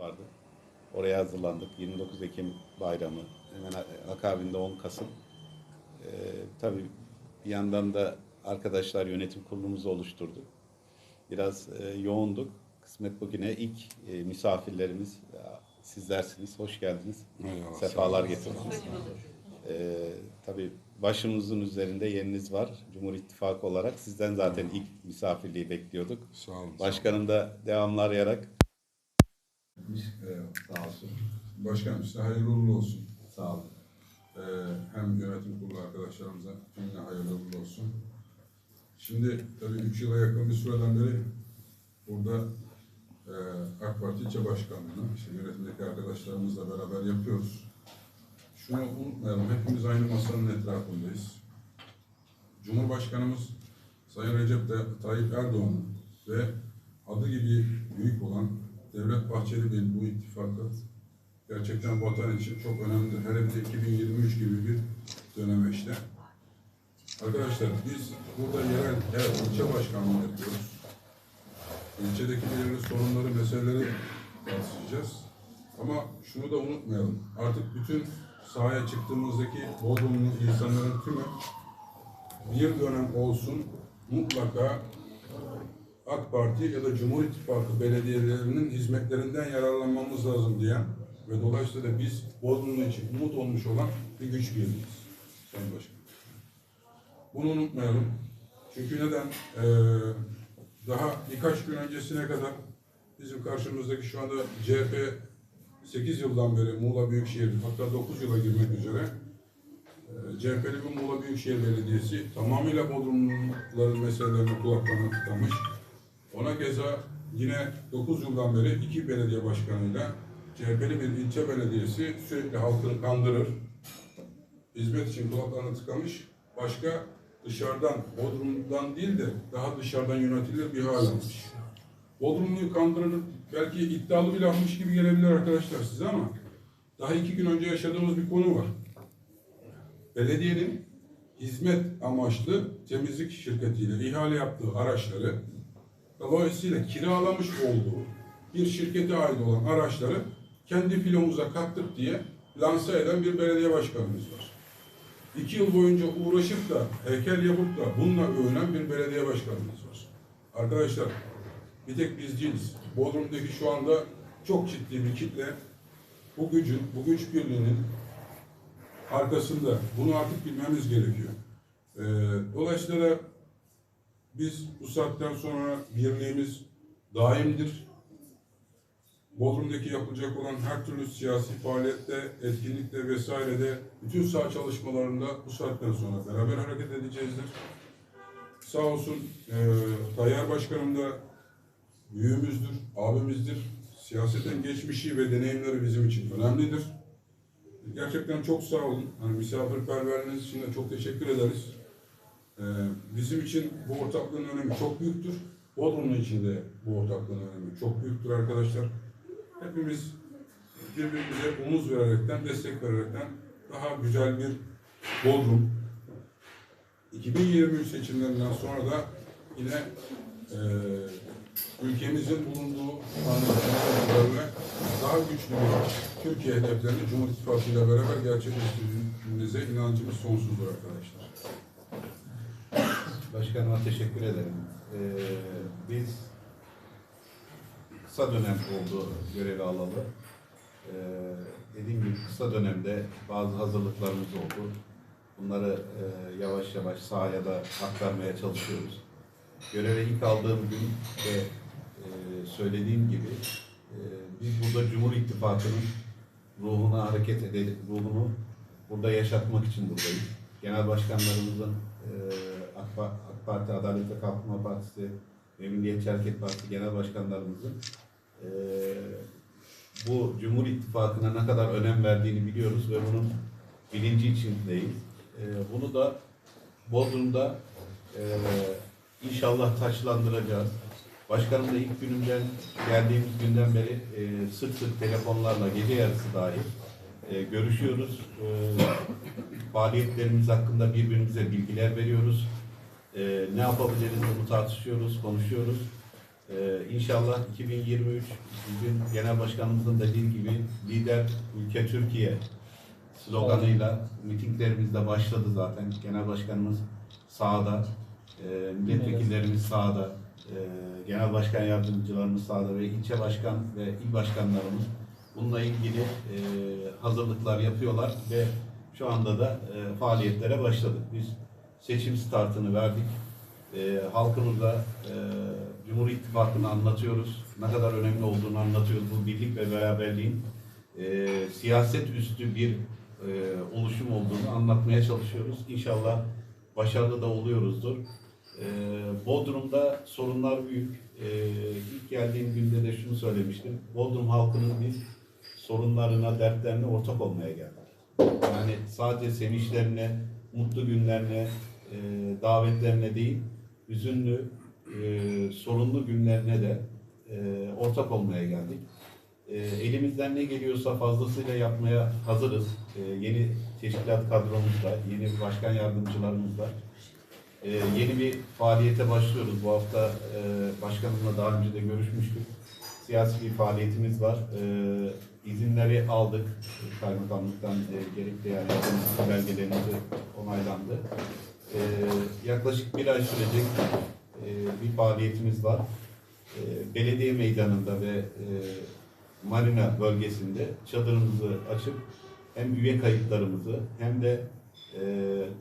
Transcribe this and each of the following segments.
vardı. Oraya hazırlandık. 29 Ekim bayramı. Hemen akabinde 10 Kasım. Ee, tabii bir yandan da arkadaşlar yönetim kurulumuzu oluşturdu. Biraz e, yoğunduk. Kısmet bugüne ilk e, misafirlerimiz ya, sizlersiniz. Hoş geldiniz. Eyvallah, Sefalar getirdiniz. Ee, tabii başımızın üzerinde yeriniz var. Cumhur İttifakı olarak sizden zaten ilk misafirliği bekliyorduk. Sağ olun. Başkanım da devamlı arayarak. Sağ olsun. Başkanım size hayırlı uğurlu olsun. Sağ olun. Ee, hem yönetim kurulu arkadaşlarımıza cümle hayırlı uğurlu olsun. Şimdi tabii 3 yıla yakın bir süreden beri burada e, AK Parti ilçe başkanlığını işte yönetimdeki arkadaşlarımızla beraber yapıyoruz. Şunu unutmayalım, hepimiz aynı masanın etrafındayız. Cumhurbaşkanımız Sayın Recep Tayyip Erdoğan ve adı gibi büyük olan Devlet Bahçeli Bey'in bu ittifakı gerçekten vatan için çok önemli. Hele bir de 2023 gibi bir döneme işte. Arkadaşlar biz burada yerel evet, ilçe başkanlığı yapıyoruz. İlçedeki belirli sorunları, meseleleri tartışacağız. Ama şunu da unutmayalım. Artık bütün sahaya çıktığımızdaki Bodrumlu insanların tümü bir dönem olsun mutlaka AK Parti ya da Cumhur İttifakı belediyelerinin hizmetlerinden yararlanmamız lazım diyen ve dolayısıyla biz Bodrumlu için umut olmuş olan bir güç birliğiyiz Sayın Başkan. Bunu unutmayalım. Çünkü neden? Ee, daha birkaç gün öncesine kadar bizim karşımızdaki şu anda CHP 8 yıldan beri Muğla Büyükşehir hatta 9 yıla girmek üzere e, CHP'li bir Muğla Büyükşehir Belediyesi tamamıyla Bodrumluların meselelerine kulaklarını tıkamış. Ona keza yine 9 yıldan beri iki belediye başkanıyla CHP'li bir ilçe belediyesi sürekli halkını kandırır. Hizmet için kulaklarını tıkamış. Başka dışarıdan, Bodrum'dan değil de daha dışarıdan yönetilir bir hal almış. Bodrumlu'yu kandırır, belki iddialı bir lafmış gibi gelebilir arkadaşlar size ama daha iki gün önce yaşadığımız bir konu var. Belediyenin hizmet amaçlı temizlik şirketiyle ihale yaptığı araçları dolayısıyla kiralamış olduğu bir şirkete ait olan araçları kendi filomuza kattık diye lanse eden bir belediye başkanımız var. İki yıl boyunca uğraşıp da heykel yapıp da bununla övünen bir belediye başkanımız var. Arkadaşlar bir tek biz değiliz. Bodrum'daki şu anda çok ciddi bir kitle bu gücün, bu güç birliğinin arkasında. Bunu artık bilmemiz gerekiyor. Ee, dolayısıyla biz bu saatten sonra birliğimiz daimdir. Bodrum'daki yapılacak olan her türlü siyasi faaliyette, etkinlikte vesairede, bütün saha çalışmalarında bu saatten sonra beraber hareket edeceğizdir. Sağ olsun e, Tayyar Başkanım da büyüğümüzdür, abimizdir. Siyaseten geçmişi ve deneyimleri bizim için önemlidir. Gerçekten çok sağ olun. Hani misafirperverliğiniz için de çok teşekkür ederiz. Ee, bizim için bu ortaklığın önemi çok büyüktür. Bodrum'un için de bu ortaklığın önemi çok büyüktür arkadaşlar. Hepimiz birbirimize omuz vererekten, destek vererekten daha güzel bir Bodrum 2023 seçimlerinden sonra da yine e, ülkemizin bulunduğu anlamda daha güçlü bir Türkiye hedeflerini Cumhur İttifakı ile beraber gerçekleştirdiğimize inancımız sonsuzdur arkadaşlar. Başkanıma teşekkür ederim. Ee, biz kısa dönem oldu görevi alalı. Ee, dediğim gibi kısa dönemde bazı hazırlıklarımız oldu. Bunları e, yavaş yavaş sahaya da aktarmaya çalışıyoruz. Göreve ilk aldığım gün ve e, söylediğim gibi e, biz burada Cumhur İttifakı'nın ruhuna hareket edelim, ruhunu burada yaşatmak için buradayız. Genel başkanlarımızın e, AK, AK Parti, Adalet ve Kalkınma Partisi ve Milliyetçi Hareket Partisi genel başkanlarımızın e, bu Cumhur İttifakı'na ne kadar önem verdiğini biliyoruz ve bunun bilinci içindeyiz. E, bunu da Bodrum'da e, inşallah taçlandıracağız. Başkanımla ilk günümden geldiğimiz günden beri e, sık sık telefonlarla gece yarısı dahil e, görüşüyoruz. E, faaliyetlerimiz hakkında birbirimize bilgiler veriyoruz. E, ne yapabiliriz bunu tartışıyoruz, konuşuyoruz. Ee, inşallah 2023 bugün Genel Başkanımızın dediği gibi lider ülke Türkiye sloganıyla mitinglerimizde başladı zaten. Genel Başkanımız sahada, e, milletvekillerimiz sahada, e, genel başkan yardımcılarımız sahada ve ilçe başkan ve il başkanlarımız bununla ilgili e, hazırlıklar yapıyorlar ve şu anda da e, faaliyetlere başladık. Biz seçim startını verdik. E, halkımıza e, Cumhur İttifakı'nı anlatıyoruz. Ne kadar önemli olduğunu anlatıyoruz. Bu birlik ve beraberliğin e, siyaset üstü bir e, oluşum olduğunu anlatmaya çalışıyoruz. İnşallah başarılı da oluyoruzdur. E, Bodrum'da sorunlar büyük. E, ilk geldiğim günde de şunu söylemiştim. Bodrum halkının biz sorunlarına, dertlerine ortak olmaya geldik. Yani sadece sevinçlerine, mutlu günlerine, e, davetlerine değil, hüzünlü, e, sorunlu günlerine de e, ortak olmaya geldik. E, elimizden ne geliyorsa fazlasıyla yapmaya hazırız. E, yeni teşkilat kadromuzla, yeni başkan yardımcılarımızla e, yeni bir faaliyete başlıyoruz. Bu hafta e, başkanımla daha önce de görüşmüştük. Siyasi bir faaliyetimiz var. E, izinleri aldık. Kaymakamlıktan e, gerekli yazılmış belgelerimizi onaylandı. E, yaklaşık bir ay sürecek e, bir faaliyetimiz var. E, belediye meydanında ve e, marina bölgesinde çadırımızı açıp hem üye kayıtlarımızı hem de e,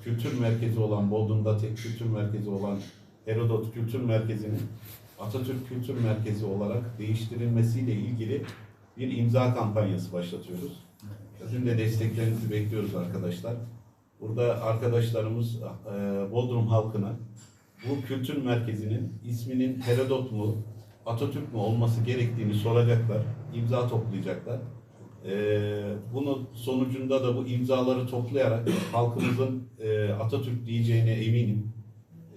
kültür merkezi olan Bodrum'da tek kültür merkezi olan Herodot Kültür Merkezi'nin Atatürk Kültür Merkezi olarak değiştirilmesiyle ilgili bir imza kampanyası başlatıyoruz. Sizin de desteklerinizi bekliyoruz arkadaşlar. Burada arkadaşlarımız e, Bodrum halkına bu kültür merkezinin isminin Herodot mu, Atatürk mü olması gerektiğini soracaklar, imza toplayacaklar. Ee, bunun sonucunda da bu imzaları toplayarak halkımızın e, Atatürk diyeceğine eminim.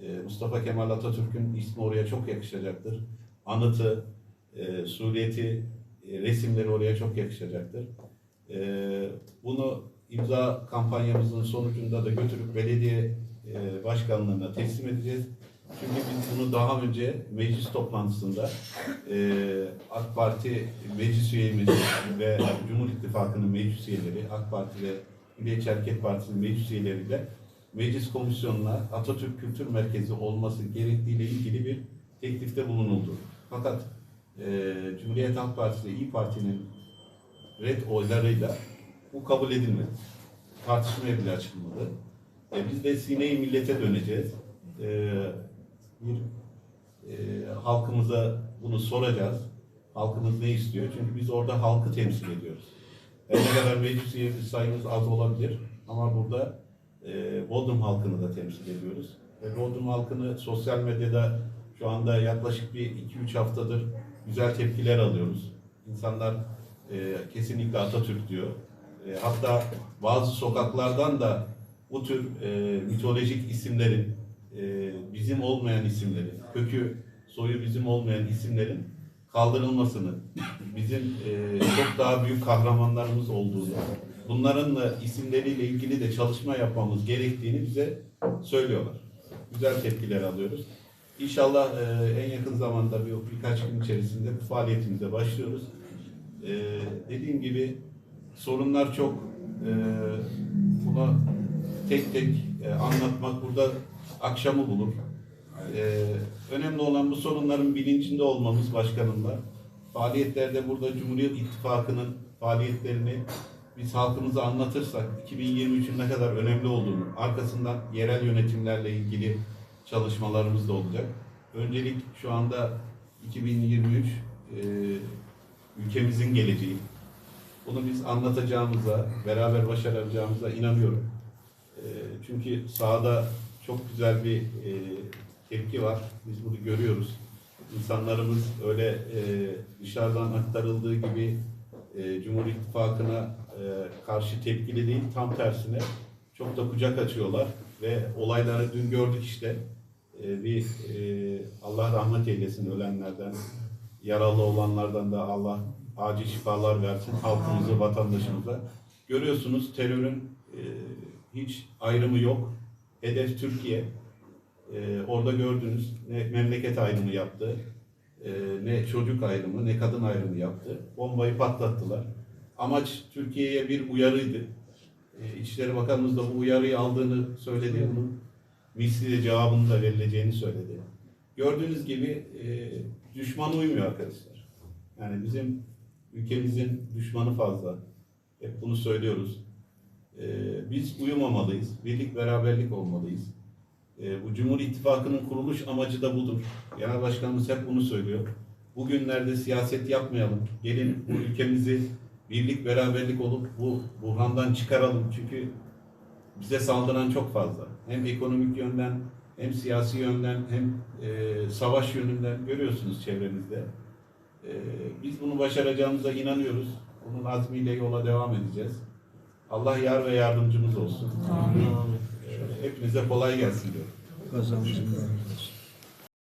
Ee, Mustafa Kemal Atatürk'ün ismi oraya çok yakışacaktır. Anıtı, e, suriyeti, e, resimleri oraya çok yakışacaktır. Ee, bunu imza kampanyamızın sonucunda da götürüp belediye e, başkanlığına teslim edeceğiz. Çünkü biz bunu daha önce meclis toplantısında e, AK Parti meclis üyemiz ve Cumhur İttifakı'nın meclis üyeleri, AK Parti ve Milliyetçi Hareket Partisi'nin meclis üyeleriyle meclis komisyonuna Atatürk Kültür Merkezi olması gerektiğiyle ilgili bir teklifte bulunuldu. Fakat e, Cumhuriyet Halk Partisi ve İYİ Parti'nin red oylarıyla bu kabul edilmedi. Tartışmaya bile açılmadı. E, biz de Sine-i Millet'e döneceğiz. E, bir e, halkımıza bunu soracağız. Halkımız ne istiyor? Çünkü biz orada halkı temsil ediyoruz. Her ne kadar meclis üyemiz sayımız az olabilir ama burada e, Bodrum halkını da temsil ediyoruz. Ve Bodrum halkını sosyal medyada şu anda yaklaşık bir 2-3 haftadır güzel tepkiler alıyoruz. İnsanlar e, kesinlikle Atatürk diyor. E, hatta bazı sokaklardan da bu tür e, mitolojik isimlerin, e, bizim olmayan isimlerin, kökü, soyu bizim olmayan isimlerin kaldırılmasını, bizim e, çok daha büyük kahramanlarımız olduğunu, bunların da isimleriyle ilgili de çalışma yapmamız gerektiğini bize söylüyorlar. Güzel tepkiler alıyoruz. İnşallah e, en yakın zamanda bir birkaç gün içerisinde bu faaliyetimize başlıyoruz. E, dediğim gibi sorunlar çok. E, buna tek tek e, anlatmak burada akşamı bulur. E, önemli olan bu sorunların bilincinde olmamız başkanımla. Faaliyetlerde burada Cumhuriyet İttifakı'nın faaliyetlerini biz halkımıza anlatırsak 2023'ün ne kadar önemli olduğunu, arkasından yerel yönetimlerle ilgili çalışmalarımız da olacak. Öncelik şu anda 2023 e, ülkemizin geleceği. Bunu biz anlatacağımıza, beraber başaracağımıza inanıyorum. E, çünkü sahada çok güzel bir e, tepki var. Biz bunu görüyoruz. İnsanlarımız öyle e, dışarıdan aktarıldığı gibi e, Cumhur İttifakı'na e, karşı tepkili değil, tam tersine çok da kucak açıyorlar ve olayları dün gördük işte. E, bir e, Allah rahmet eylesin ölenlerden, yaralı olanlardan da Allah acil şifalar versin halkımıza, vatandaşımıza. Görüyorsunuz terörün e, hiç ayrımı yok. Hedef Türkiye. E, orada gördünüz ne, memleket ayrımı yaptı. e, ne çocuk ayrımı ne kadın ayrımı yaptı. Bombayı patlattılar. Amaç Türkiye'ye bir uyarıydı. E, İçişleri Bakanımız da bu uyarıyı aldığını söyledi. Bunun misli cevabını da verileceğini söyledi. Gördüğünüz gibi e, düşman uymuyor arkadaşlar. Yani bizim ülkemizin düşmanı fazla. Hep bunu söylüyoruz. E, biz uyumamalıyız. Birlik beraberlik olmalıyız. E, bu Cumhur İttifakı'nın kuruluş amacı da budur. Genel Başkanımız hep bunu söylüyor. Bugünlerde siyaset yapmayalım. Gelin bu ülkemizi birlik beraberlik olup bu buhrandan çıkaralım. Çünkü bize saldıran çok fazla. Hem ekonomik yönden, hem siyasi yönden, hem e, savaş yönünden görüyorsunuz çevremizde. E, biz bunu başaracağımıza inanıyoruz. Onun azmiyle yola devam edeceğiz. Allah yar ve yardımcımız olsun. E, hepinize kolay gelsin diyorum. Kazamızın